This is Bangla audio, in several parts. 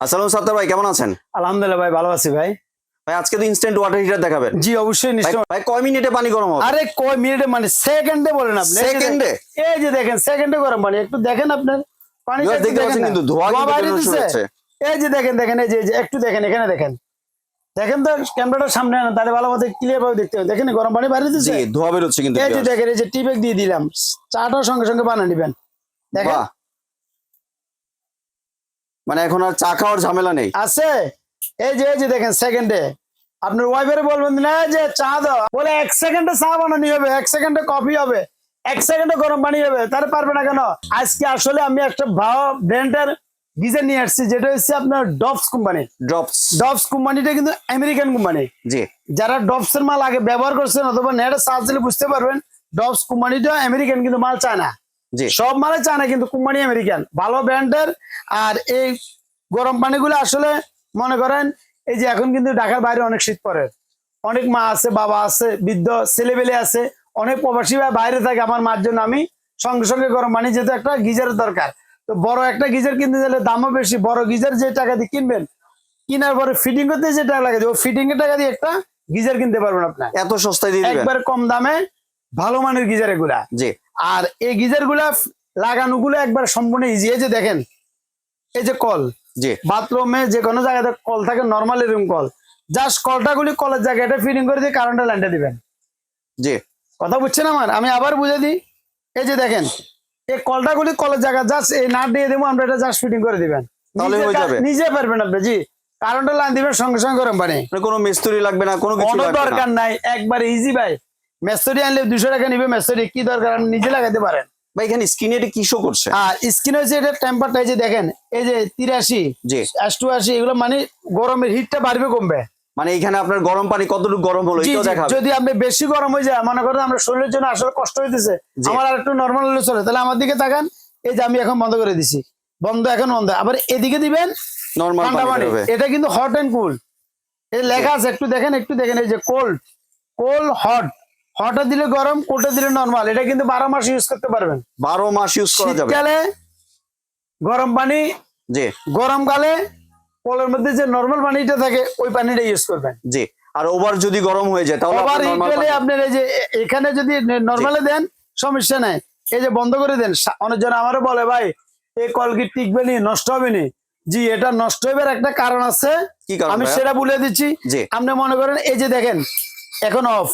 আসসালাম সাত্তার ভাই কেমন আছেন? আলহামদুলিল্লাহ ভাই ভালো আছি ভাই। ভাই আজকে তো ইনস্ট্যান্ট ওয়াটার হিটার দেখাবেন। জি অবশ্যই নিশ্চয়। ভাই কয় মিনিটে পানি গরম হবে? আরে কয় মিনিটে মানে সেকেন্ডে বলেন আপনি। সেকেন্ডে এই যে দেখেন সেকেন্ডে গরম পানি। একটু দেখেন আপনার পানি দেখতে পাচ্ছেন কিন্তু ধোঁয়া শুরু হচ্ছে। এই যে দেখেন দেখেন এই যে একটু দেখেন এখানে দেখেন। দেখেন তো ক্যামেরাটা সামনে আনেন তাহলে ভালো মতো ক্লিয়ার ভাবে দেখতে হবে দেখেন গরম পানি বাইরে জি দিচ্ছে ধোয়া বেরোচ্ছে কিন্তু এই যে দেখেন এই যে টিপেক দিয়ে দিলাম। চাটার সঙ্গে সঙ্গে বানিয়ে নিবেন। দেখেন। মানে এখন আর চা খাওয়ার ঝামেলা নেই। আছে? এই যে এই যে দেখেন সেকেন্ডে আপনার ওয়াইফের বলবেন না যে চা দাও। বলে এক সেকেন্ডে চা বানানি হবে এক সেকেন্ডে কফি হবে এক সেকেন্ডে গরম পানি হবে তার পারবে না কেন? আজকে আসলে আমি একটা ভালো ব্র্যান্ডের গিজার নিয়ে আসছি যেটা হচ্ছে আপনার ডপস কোম্পানি ড্রপস ডপস কোম্পানিটা কিন্তু আমেরিকান কোম্পানি জি। যারা ডবস এর মাল আগে ব্যবহার করছেন অথবা নেটে সার্চ দিলে বুঝতে পারবেন ডপস কোম্পানিটা আমেরিকান কিন্তু মাল চায় না। সব মালে চায় না কিন্তু কোম্পানি আমেরিকান। ভালো ব্র্যান্ডের আর এই গরম পানিগুলো আসলে মনে করেন এই যে এখন কিন্তু ঢাকার বাইরে অনেক শীত পড়ে। অনেক মা আছে বাবা আছে বৃদ্ধ ছেলেবেলে আছে অনেক প্রবাসী ভাই বাইরে থাকে আমার মার জন্য। আমি সঙ্গে সঙ্গে গরম পানি যেহেতু একটা গিজারের দরকার। তো বড় একটা গিজার কিনতে গেলে দামও বেশি বড় গিজার যে টাকা দিয়ে কিনবেন কিনার পরে ফিটিং করতে যে টাকা লাগে ও ফিটিং এর টাকা দিয়ে একটা গিজার কিনতে পারবেন আপনার। এত সস্তায় দিয়ে একবার কম দামে ভালো মানের গিজার এগুলা। জি। আর এই গিজারগুলা লাগানো গুলো একবার সম্পূর্ণ ইজি এই যে দেখেন এই যে কল। জি। বাথরুমে যে কোনো জায়গাতে কল থাকে নর্মাল এরকম কল। জাস্ট কলটা গুলি কলের জায়গাটা ফিটিং করে দিয়ে কারেন্টের লাইনটা দিবেন। জি। কথা বুঝছেন আমার? আমি আবার বুঝে দিই। এই যে দেখেন এই কলটা গুলি কলের জায়গা জাস্ট এই নাট দিয়ে দেবো আমরা এটা জাস্ট ফিটিং করে দিবেন। নিজে হয়ে কা- যাবে? নিজে পারবেন আপনি জি। কারেন্টের লাইন দিবেন সঙ্গে সঙ্গে গরম পানি। মানে কোনো মিস্ত্রি লাগবে না কোনো কিছু কোনো দরকার নাই একবার ইজি ভাই। মেসরি আনলে দুশো টাকা নিবে মেসরি কি দরকার? আপনি নিজে লাগাতে পারেন। ভাই এখানে স্ক্রিনে এটা কি শো করছে? আর এটা টেম্পারটা এই যে দেখেন এই যে তিরাশি জি। অষ্টআশি এগুলো মানে গরমের হিটটা বাড়বে কমবে। মানে এখানে আপনার গরম পানি কতটুকু গরম হলো এটাও দেখাবে। যদি আপনি বেশি গরম হয়ে যায় মনে করেন আমরা শরীরের জন্য আসলে কষ্ট হইতেছে আমার আর একটু নর্মাল হলে চলে। তাহলে আমার দিকে তাকান এই যে আমি এখন বন্ধ করে দিছি। বন্ধ এখন বন্ধ। আবার এদিকে দিবেন নরমাল ঠান্ডা পানি পানি। এটা কিন্তু হট এন্ড কুল এই লেখা আছে একটু দেখেন একটু দেখেন এই যে কোল্ড কোল্ড হট হটে দিলে গরম কোল্ডে দিলে নর্মাল এটা কিন্তু বারো মাস ইউজ করতে পারবেন। বারো মাস ইউজ করা যাবে। শীতকালে গরম পানি জি। গরমকালে কলের মধ্যে যে নর্মাল পানিটা থাকে ওই পানিটা ইউজ করবেন। জি। আর ওভার যদি গরম হয়ে যায় তাহলে ওভার পানি- আপনার এই যে এখানে যদি নর্মালে দেন সমস্যা নাই। এই যে বন্ধ করে দেন অনেকজন আমারও বলে ভাই এই কল কি টিকবে নি নষ্ট হবে নি জি এটা নষ্ট হবার একটা কারণ আছে। আমি সেটা বলে দিচ্ছি। আপনি মনে করেন এই যে দেখেন এখন অফ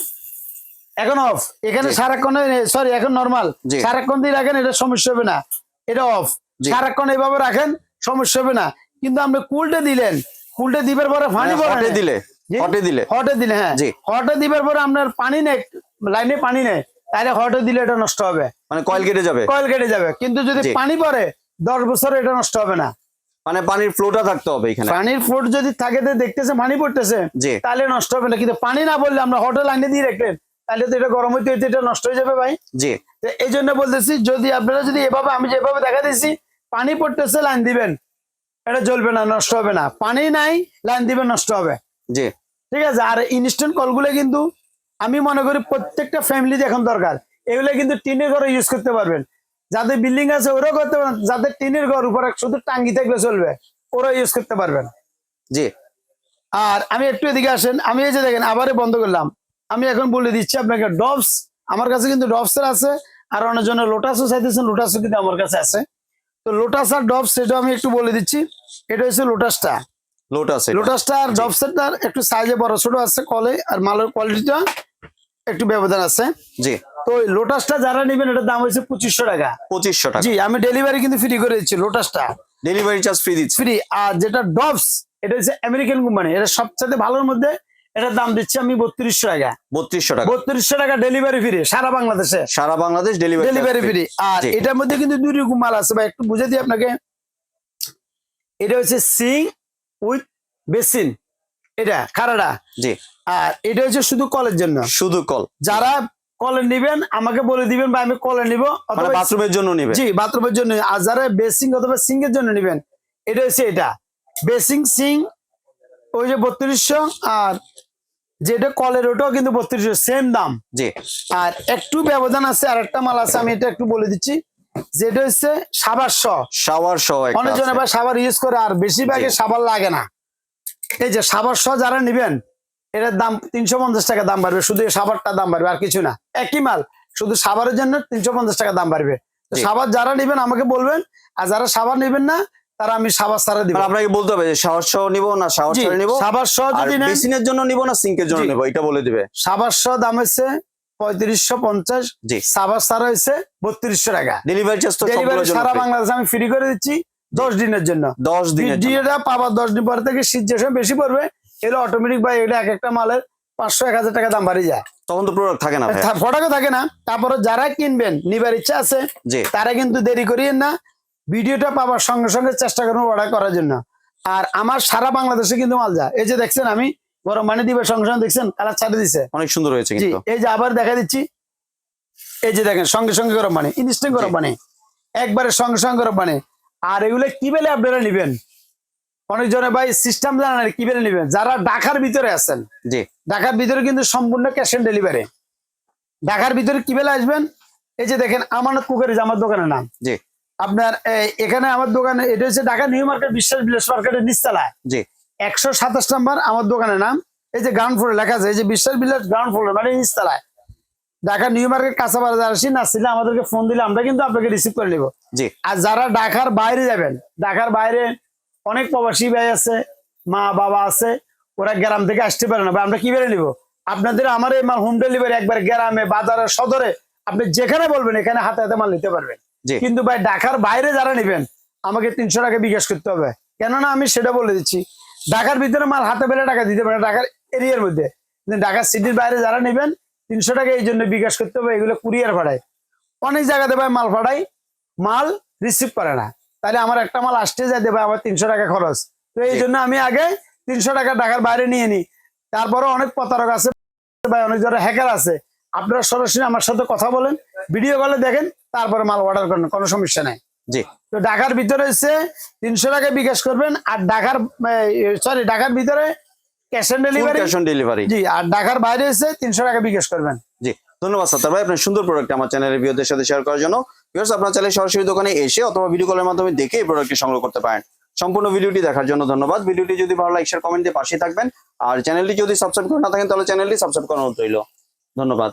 এখন অফ এখানে সারাক্ষণ সরি এখন নর্মাল সারাক্ষণ দিয়ে রাখেন এটা সমস্যা হবে না। এটা অফ সারাক্ষণ এইভাবে রাখেন সমস্যা হবে না। কিন্তু আপনি কুলটে দিলেন। কুলটে দিবার পরে পানি মানে পড়ে দিলে। হটে দিলে। হটে দিলে হ্যাঁ। হটে দিবার পরে আপনার পানি নেই লাইনে পানি নেই। তাহলে হটে দিলে এটা নষ্ট হবে। মানে কয়েল কেটে যাবে। কয়েল কেটে যাবে। কিন্তু যদি পানি পড়ে দশ বছর এটা নষ্ট হবে না। মানে পানির ফ্লোটা থাকতে হবে এখানে। পানির ফুট যদি থাকে দেখতেছে পানি পড়তেছে। তাহলে নষ্ট হবে না। কিন্তু পানি না বললে আমরা হটে লাইনে দিয়ে রাখলেন। তাহলে তো এটা গরম হইতে হইতে এটা নষ্ট হয়ে যাবে ভাই। জি। এই জন্য বলতেছি যদি আপনারা যদি এভাবে আমি যেভাবে দেখা দিচ্ছি পানি পড়তেছে লাইন দিবেন। এটা জ্বলবে না নষ্ট হবে না। পানি নাই লাইন দিবেন নষ্ট হবে। জি। ঠিক আছে? আর ইনস্ট্যান্ট কলগুলো কিন্তু আমি মনে করি প্রত্যেকটা ফ্যামিলিতে এখন দরকার। এগুলো কিন্তু টিনের ঘরে ইউজ করতে পারবেন। যাদের বিল্ডিং আছে ওরাও করতে পারেন যাদের টিনের ঘর উপরে শুধু টাঙ্গি থাকলে চলবে ওরা ইউজ করতে পারবেন। জি। আর আমি একটু এদিকে আসেন। আমি এই যে দেখেন আবারই বন্ধ করলাম। আমি এখন বলে দিচ্ছি আপনাকে ডবস আমার কাছে কিন্তু ডবসের আছে আর অনেকজনের লোটাসও চাইতেছেন লোটাসও কিন্তু আমার কাছে আছে। তো লোটাস আর ডবস সেটা আমি একটু বলে দিচ্ছি এটা হচ্ছে লোটাসটা। লোটাস লোটাসটা আর ডবসেরটার একটু সাইজে বড় ছোট আছে কলে আর মালের কোয়ালিটিটা একটু ব্যবধান আছে। জি। তো ওই লোটাসটা যারা নেবেন এটার দাম হচ্ছে পঁচিশশো টাকা। পঁচিশশো টাকা। জি আমি ডেলিভারি কিন্তু ফ্রি করে দিচ্ছি লোটাসটা। ডেলিভারি চার্জ ফ্রি দিচ্ছে। ফ্রি আর যেটা ডবস এটা হচ্ছে আমেরিকান কোম্পানি এটা সবচেয়ে ভালোর মধ্যে এটার দাম দিচ্ছি আমি বত্রিশশো টাকা। বত্রিশশো টাকা। বত্রিশশো টাকা ডেলিভারি ফ্রি সারা বাংলাদেশে। সারা বাংলাদেশ ডেলিভারি ডেলিভারি ফ্রি আর এটার মধ্যে কিন্তু দুই রকম মাল আছে ভাই একটু বুঝে দিই আপনাকে। এটা হচ্ছে সিং উইথ বেসিন। এটা খারাডা জি। আর এটা হচ্ছে শুধু কলের জন্য। শুধু কল। যারা কলে নিবেন আমাকে বলে দিবেন বা আমি কলে নিব। মানে অথবা বাথরুমের জন্য নিবে জি বাথরুমের জন্য। আর যারা বেসিং অথবা সিং এর জন্য নিবেন এটা হচ্ছে এটা। বেসিং সিং ওই যে বত্রিশশো আর যেটা কলের ওটাও কিন্তু বত্রিশশো সেম দাম। জি। আর একটু ব্যবধান আছে আর একটা মাল আছে আমি এটা একটু বলে দিচ্ছি। যেটা হচ্ছে সাবাস শ। শাওয়ার সহ অনেকজন। আবার সাবার ইউজ করে আর বেশিরভাগই জি। সাবান লাগে না। এই যে সাবার শ যারা নিবেন এটার দাম তিনশো পঞ্চাশ টাকা দাম বাড়বে শুধু সাবারটা দাম বাড়বে আর কিছু না। একই মাল শুধু সাবারের জন্য তিনশো পঞ্চাশ টাকা দাম বাড়বে। সাবার যারা নিবেন আমাকে বলবেন আর যারা সাবান নিবেন না তারা আমি সাবার সারা দিব। মানে আপনাকে বলতে হবে যে শাওয়ার সহ নিবো না ছাড়া নিবো? শ আর যদি নেন বেসিনের জন্য নিবো না সিঙ্কের জন্য। নিবো? এটা বলে দিবে। সাবার শ দাম হচ্ছে পঁয়ত্রিশশো পঞ্চাশ জি। হচ্ছে বত্রিশশো টাকা। ডেলিভারি চার্জ তো ডেলিভারি সারা free। বাংলাদেশে আমি ফ্রি করে দিচ্ছি দশ দিনের জন্য। দশ জন্য। পাবার দশ দিন পর থেকে শীত যে সময় বেশি পড়বে এগুলো অটোমেটিক বা এটা এক একটা মালের পাঁচশো এক হাজার টাকা দাম বাড়ি যায়। তখন তো প্রোডাক্ট থাকে না ফটাকে থাকে না। তারপরে যারা কিনবেন নিবার ইচ্ছা আছে তারা কিন্তু দেরি করিয়েন না। ভিডিওটা পাবার সঙ্গে সঙ্গে চেষ্টা করব অর্ডার করার জন্য। আর আমার সারা বাংলাদেশে কিন্তু মাল যায়। এই যে দেখছেন আমি গরম পানি দিবে সঙ্গে সঙ্গে দেখছেন কালার ছাড়ে দিছে। অনেক সুন্দর হয়েছে কিন্তু। এই যে আবার দেখা দিচ্ছি। এই যে দেখেন সঙ্গে সঙ্গে গরম পানি ইনস্ট্যান্ট গরম। পানি। একবারে সঙ্গে সঙ্গে গরম পানি। আর এগুলো কি বেলে আপনারা নিবেন? অনেকজনে ভাই সিস্টেম জানেন না কি বেলে নিবেন। যারা ঢাকার ভিতরে আছেন জি। ঢাকার ভিতরে কিন্তু সম্পূর্ণ ক্যাশ অন ডেলিভারি ঢাকার ভিতরে কি বেলে আসবেন? এই যে দেখেন আমানত কুকারিজ আমার দোকানের নাম। জি। আপনার এখানে আমার দোকানে এটা হচ্ছে ঢাকা নিউ মার্কেট বিশ্বাস বিলাস মার্কেটের নিচতলায়। জি। একশো সাতাশ নাম্বার আমার দোকানের নাম। এই যে গ্রাউন্ড ফ্লোরে লেখা আছে এই যে বিশ্বাস বিলাস গ্রাউন্ড ফ্লোরে মানে নিচতলায়। ঢাকা নিউ মার্কেট কাঁচাপাড়া যারা আসি না আসলে আমাদেরকে ফোন দিলে আমরা কিন্তু আপনাকে রিসিভ করে নিব। জি। আর যারা ঢাকার বাইরে যাবেন ঢাকার বাইরে অনেক প্রবাসী ভাই আছে মা বাবা আছে ওরা গ্রাম থেকে আসতে পারে না। ভাই আমরা কি বেড়ে নিব? আপনাদের আমার এই মাল হোম ডেলিভারি একবার গ্রামে বাজারে সদরে আপনি যেখানে বলবেন এখানে হাতে হাতে মাল নিতে পারবেন। কিন্তু ভাই ঢাকার বাইরে যারা নেবেন আমাকে তিনশো টাকা বিকাশ করতে হবে। কেননা আমি সেটা বলে দিচ্ছি ঢাকার ভিতরে মাল হাতে পেলে টাকা দিতে পারে ঢাকার এরিয়ার মধ্যে। ঢাকার সিটির বাইরে যারা নেবেন তিনশো টাকা এই জন্য বিকাশ করতে হবে এগুলো কুরিয়ার ভাড়ায়। অনেক জায়গাতে ভাই মাল ভাড়াই মাল রিসিভ করে না। তাহলে আমার একটা মাল আসতে যায় দেবে আমার তিনশো টাকা খরচ। তো এই জন্য আমি আগে তিনশো টাকা ঢাকার বাইরে নিয়ে নিই। তারপরে অনেক প্রতারক আছে ভাই অনেক ধরনের হ্যাকার আছে। আপনারা সরাসরি আমার সাথে কথা বলেন ভিডিও কলে দেখেন তারপরে মাল অর্ডার করেন কোনো সমস্যা নাই। জি। তো ঢাকার ভিতরে হচ্ছে তিনশো টাকা বিকাশ করবেন আর ঢাকার সরি ঢাকার ভিতরে cash on delivery cash on delivery জি আর ঢাকার বাইরে এসে তিনশো টাকা বিকাশ করবেন। জি ধন্যবাদ সাত্তার ভাই আপনার সুন্দর প্রোডাক্ট আমার চ্যানেলের ভিউদের সাথে শেয়ার করার জন্য। ভিউয়ার্স আপনার চাইলে সরাসরি দোকানে এসে অথবা ভিডিও কলের মাধ্যমে দেখে এই প্রোডাক্টটি সংগ্রহ করতে পারেন। সম্পূর্ণ ভিডিওটি দেখার জন্য ধন্যবাদ। ভিডিওটি যদি ভালো লাইক শেয়ার কমেন্ট দিয়ে পাশে থাকবেন। আর চ্যানেলটি যদি সাবস্ক্রাইব করে না থাকেন তাহলে চ্যানেলটি সাবস্ক্রাইব করানো রইল। ধন্যবাদ।